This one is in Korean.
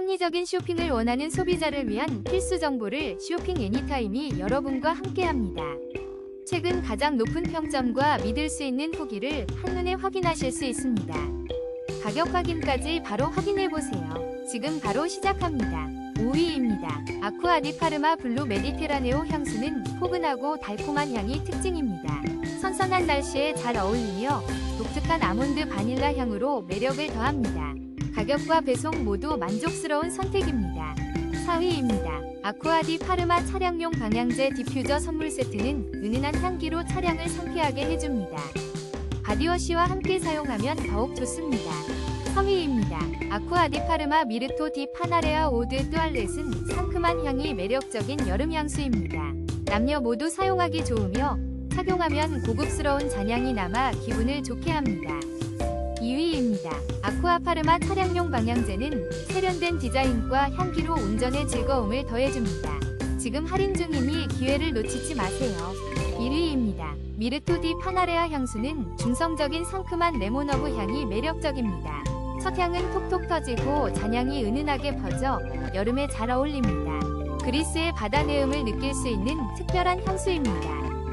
합리적인 쇼핑을 원하는 소비자를 위한 필수 정보를 쇼핑 애니타임이 여러분과 함께합니다. 최근 가장 높은 평점과 믿을 수 있는 후기를 한눈에 확인하실 수 있습니다. 가격 확인까지 바로 확인해 보세요. 지금 바로 시작합니다. 5위입니다. 아쿠아디 파르마 블루 메디테라네오 향수는 포근하고 달콤한 향이 특징입니다. 선선한 날씨에 잘 어울리며 독특한 아몬드 바닐라 향으로 매력을 더합니다. 가격과 배송 모두 만족스러운 선택입니다. 4위입니다. 아쿠아디 파르마 차량용 방향제 디퓨저 선물 세트는 은은한 향기로 차량을 상쾌하게 해줍니다. 바디워시와 함께 사용하면 더욱 좋습니다. 3위입니다. 아쿠아디 파르마 미르토 디 파나레아 오드 뚜알렛은 상큼한 향이 매력적인 여름 향수입니다. 남녀 모두 사용하기 좋으며 착용하면 고급스러운 잔향이 남아 기분을 좋게 합니다. 2위입니다. 아쿠아파르마 차량용 방향제는 세련된 디자인과 향기로 운전의 즐거움을 더해줍니다. 지금 할인 중이니 기회를 놓치지 마세요. 1위입니다. 미르토 디 파나레아 향수는 중성적인 상큼한 레몬허브 향이 매력적입니다. 첫 향은 톡톡 터지고 잔향이 은은하게 퍼져 여름에 잘 어울립니다. 그리스의 바다 내음을 느낄 수 있는 특별한 향수입니다.